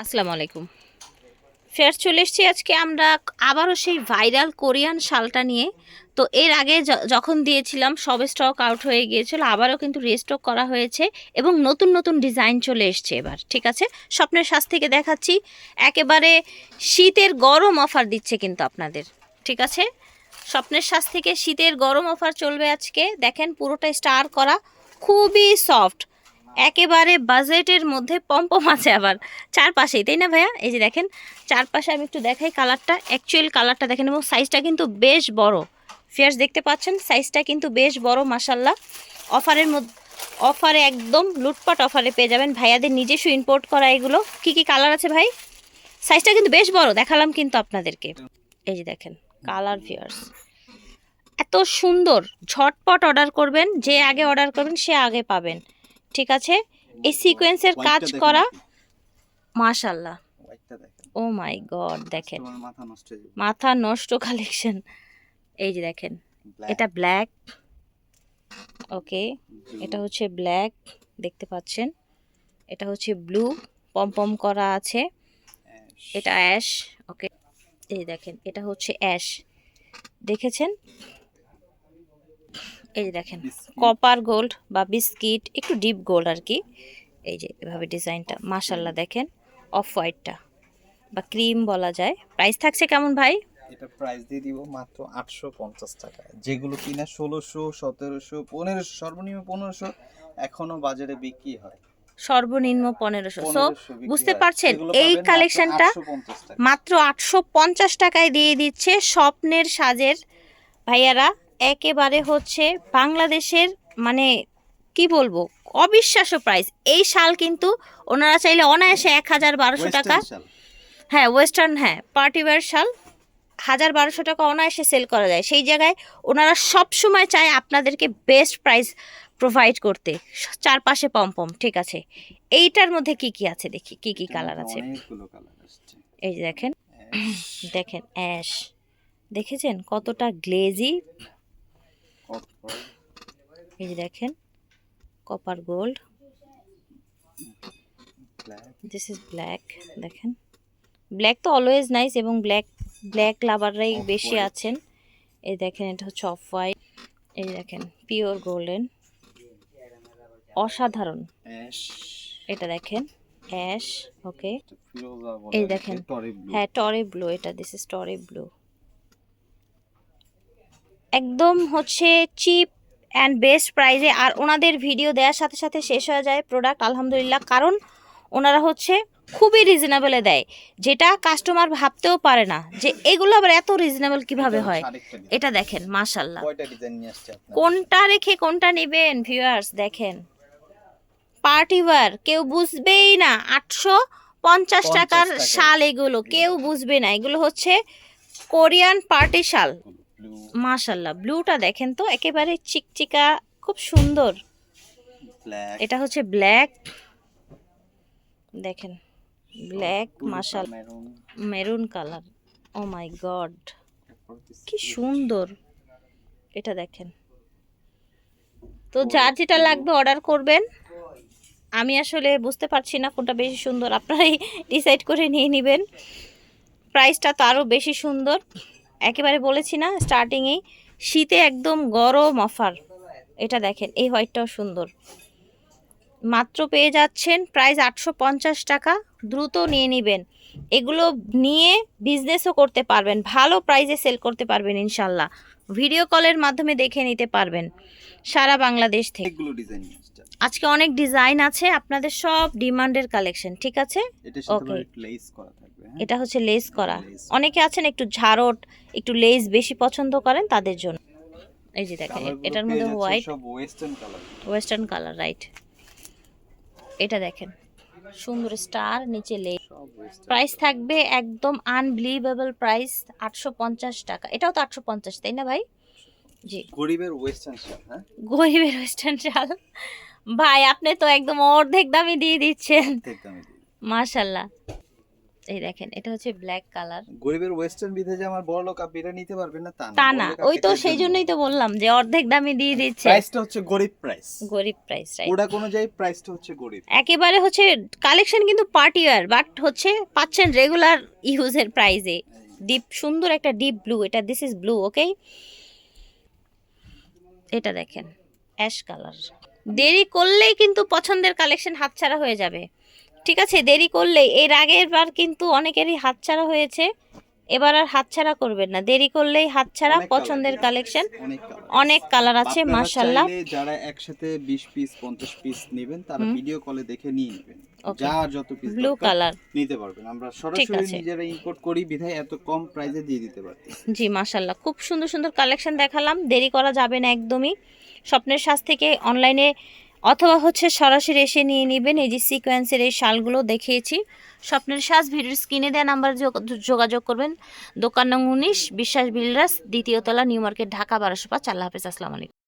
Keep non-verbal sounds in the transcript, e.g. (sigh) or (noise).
আসসালামু আলাইকুম। ফের চলে এসেছি আজকে আমরা আবারও সেই ভাইরাল কোরিয়ান শালটা নিয়ে। তো এর আগে যখন দিয়েছিলাম, সব স্টক আউট হয়ে গিয়েছিল, আবারও কিন্তু রিস্টক করা হয়েছে এবং নতুন নতুন ডিজাইন চলে এসছে এবার, ঠিক আছে? স্বপ্নের শ্বাস থেকে দেখাচ্ছি। একেবারে শীতের গরম অফার দিচ্ছে কিন্তু আপনাদের, ঠিক আছে? স্বপ্নের শ্বাস থেকে শীতের গরম অফার চলবে আজকে। দেখেন পুরোটা স্টার করা, খুবই সফট একেবারে বাজেটের মধ্যে পম্পম আছে আবার চারপাশেই, তাই না ভাইয়া? এই যে দেখেন, চারপাশে আমি একটু দেখাই কালারটা। অ্যাকচুয়াল কালারটা দেখেন, এবং সাইজটা কিন্তু বেশ বড়। ফিয়ার্স দেখতে পাচ্ছেন সাইজটা কিন্তু বেশ বড় মাসাল্লাহ অফারের মধ্যে অফারে একদম লুটপাট অফারে পেয়ে যাবেন। ভাইয়াদের নিজস্ব ইম্পোর্ট করা এগুলো। কি কি কালার আছে ভাই? সাইজটা কিন্তু বেশ বড়, দেখালাম কিন্তু আপনাদেরকে। এই যে দেখেন কালার ফিয়ার্স এত সুন্দর, ঝটপট অর্ডার করবেন, যে আগে অর্ডার করবেন, সে আগে পাবেন। ঠিক আছে? এই সিকোয়েন্সের কাজ করা মাশাল্লাহ ও মাই গড দেখেন। মাথা নষ্ট যাবে। মাথা নষ্ট কালেকশন এই যে দেখেন এটা ব্ল্যাক ওকে এটা হচ্ছে ব্ল্যাক দেখতে পাচ্ছেন? এটা হচ্ছে ব্লু পম পম করা আছে। এটা অ্যাশ ওকে এই দেখেন এটা হচ্ছে অ্যাশ দেখেছেন? এই যে দেখেন কপার গোল্ড বা বিস্কিট একটু ডিপ গোল্ড আর কি। এই যে এভাবে ডিজাইনটা মাশাল্লাহ দেখেন অফ হোয়াইটটা বা ক্রিম বলা যায়। প্রাইস থাকছে কেমন ভাই? এটা প্রাইস দিয়ে দিব মাত্র আটশো পঞ্চাশ টাকা যেগুলো কিনা ষোলোশো সতেরোশো পনেরোশো সর্বনিম্ন পনেরোশো এখনও বাজারে বিক্রি হয়। সর্বনিম্ন পনেরোশো। সো বুঝতে পারছেন এই কালেকশনটা 850 মাত্র আটশো পঞ্চাশ টাকায় দিয়ে দিচ্ছে স্বপ্নের সাজের ভাইয়ারা। একেবারে হচ্ছে বাংলাদেশের মানে কি বলব অবিশ্বাস্য প্রাইস এই শাল কিন্তু ওনারা চাইলে অনায়াসে এক হাজার বারোশো টাকা হ্যাঁ ওয়েস্টার্ন হ্যাঁ পার্টি ওয়্যার শাল হাজার বারোশো টাকা অনায়াসে সেল করা যায়। সেই জায়গায় ওনারা সব সময় চায় আপনাদেরকে বেস্ট প্রাইস প্রোভাইড করতে। চারপাশে পম্পম ঠিক আছে। এইটার মধ্যে কি কি আছে দেখি কি কি কালার আছে? এই যে দেখেন। দেখেন অ্যাশ দেখেছেন কতটা গ্লেজি এই যে দেখেন copper gold this is black দেখেন। ব্ল্যাক তো অলওয়েজ নাইস এবং ব্ল্যাক ব্ল্যাক লাভাররাই বেশি আছেন। এই দেখেন, এটা হচ্ছে অফ হোয়াইট এই দেখেন পিওর গোল্ডেন অসাধারণ। এটা দেখেন অ্যাশ ওকে এই দেখেন। হ্যাঁ টরে ব্লু এটা দিস ইজ টরে ব্লু একদম হচ্ছে চিপ অ্যান্ড বেস্ট প্রাইজে আর ওনাদের ভিডিও দেওয়ার সাথে সাথে শেষ হয়ে যায় প্রোডাক্ট আলহামদুলিল্লাহ। কারণ ওনারা হচ্ছে খুবই রিজনেবলে দেয় যেটা কাস্টমার ভাবতেও পারে না যে এগুলো আবার এত রিজনেবল কীভাবে হয়। এটা দেখেন মাশাল্লাহ কোনটা রেখে কোনটা নেবেন ভিউয়ার্স দেখেন। পার্টি ওয়ার কেউ বুঝবেই না আটশো পঞ্চাশ টাকার। শাল এগুলো কেউ বুঝবে না। এগুলো হচ্ছে কোরিয়ান পার্টি শাল। মাশাল্লাহ ব্লুটা দেখেন তো একেবারে চিকচিকা খুব সুন্দর। এটা হচ্ছে ব্ল্যাক দেখেন ব্ল্যাক মাশাল maroon colour oh my God কি সুন্দর। এটা দেখেন। তো যার যেটা লাগবে অর্ডার করবেন। আমি আসলে বুঝতে পারছি না কোনটা বেশি সুন্দর। আপনারাই (laughs) ডিসাইড করে নিয়ে নেবেন। প্রাইসটা তো আরও বেশি সুন্দর। একেবারে বলেছি না স্টার্টিংয়েই শীতে একদম গরম অফার এটা দেখেন, এই হোয়াইটটাও সুন্দর। মাত্র পেয়ে যাচ্ছেন প্রাইস আটশো পঞ্চাশ টাকা। দ্রুত নিয়ে নেবেন। এগুলো নিয়ে বিজনেসও করতে পারবেন ভালো প্রাইজে সেল করতে পারবেন ইনশাল্লাহ। ভিডিও কলের মাধ্যমে দেখে নিতে পারবেন সারা বাংলাদেশ থেকে। আজকে অনেক ডিজাইন আছে আপনাদের সব ডিমান্ডের কালেকশন ঠিক আছে? থাকবে হ্যাঁ? এটা হচ্ছে লেস করা। অনেকে আছেন একটু ঝাড়ট একটু লেস বেশি পছন্দ করেন তাদের জন্য। এই যে দেখেন এটার মধ্যে হোয়াইট ওয়েস্টার্ন কালার রাইট এটা দেখেন। সুন্দর স্টার নিচে লে প্রাইস থাকবে একদম আনবিলিভেবল প্রাইস আটশো পঞ্চাশ টাকা। এটাও তো আটশো পঞ্চাশ তাই না ভাই? জি। গরিবের ওয়েস্টার্ন শাল হ্যাঁ? গরিবের ওয়েস্টার্ন শাল ভাই আপনি তো একদম অর্ধেক দামে দিয়ে দিচ্ছেন। মাশাল্লাহ। এই দেখেন এটা হচ্ছে ব্ল্যাক কালার গরিবের ওয়েস্টার্ন বিধে যে আমার বড় লোক এটা নিতে পারবেন না তা তা না ওই তো সেই জন্যই তো বললাম যে অর্ধেক দামে দিয়ে দিচ্ছে। প্রাইসটা হচ্ছে গরিব প্রাইস গরিব প্রাইস রাইট প্রোডাক্ট অনুযায়ী প্রাইসটা হচ্ছে গরিব। একেবারে হচ্ছে কালেকশন কিন্তু পার্টি ওয়্যার বাট হচ্ছে পাচ্ছেন রেগুলার ইউজের প্রাইজে ডিপ সুন্দর একটা ডিপ ব্লু এটা দিস ইজ ব্লু ওকে এটা দেখেন অ্যাশ কালার দেরি করলেই কিন্তু পছন্দের কালেকশন হাতছাড়া হয়ে যাবে। ঠিক আছে দেরি করলেই এর আগের বার কিন্তু অনেকেরই হাতছাড়া হয়েছে। এবার আর হাতছাড়া করবেন না। দেরি করলেই হাতছাড়া পছন্দের কালেকশন অনেক কালার আছে মাশাল্লাহ যারা একসাথে 20 পিস 50 পিস নেবেন তারা ভিডিও কলে দেখে নিয়ে নেবেন। যার যত পিস ব্লু কালার নিতে পারবেন। আমরা সরাসরি। নিজেরা ইম্পোর্ট করি বিধায় এত কম প্রাইসে দিয়ে দিতে পারতেছি। জি মাশাল্লাহ খুব সুন্দর সুন্দর কালেকশন দেখালাম। দেরি করা যাবে না একদমই। স্বপ্নের সাজ থেকে অনলাইনে অথবা হচ্ছে সরাসরি এসে নিয়ে নেবেন। এই যে সিকোয়েন্সের এই শালগুলো দেখিয়েছি। স্বপ্নের সাজ ভিডিওর স্ক্রিনে দেওয়া নাম্বার যোগাযোগ করবেন। দোকান নং উনিশ, বিশ্বাস বিল্ডার্স, দ্বিতীয় তলা, নিউ মার্কেট, ঢাকা, বারোশো পাঁচ আল্লাহ হাফেজ আসসালামু আলাইকুম।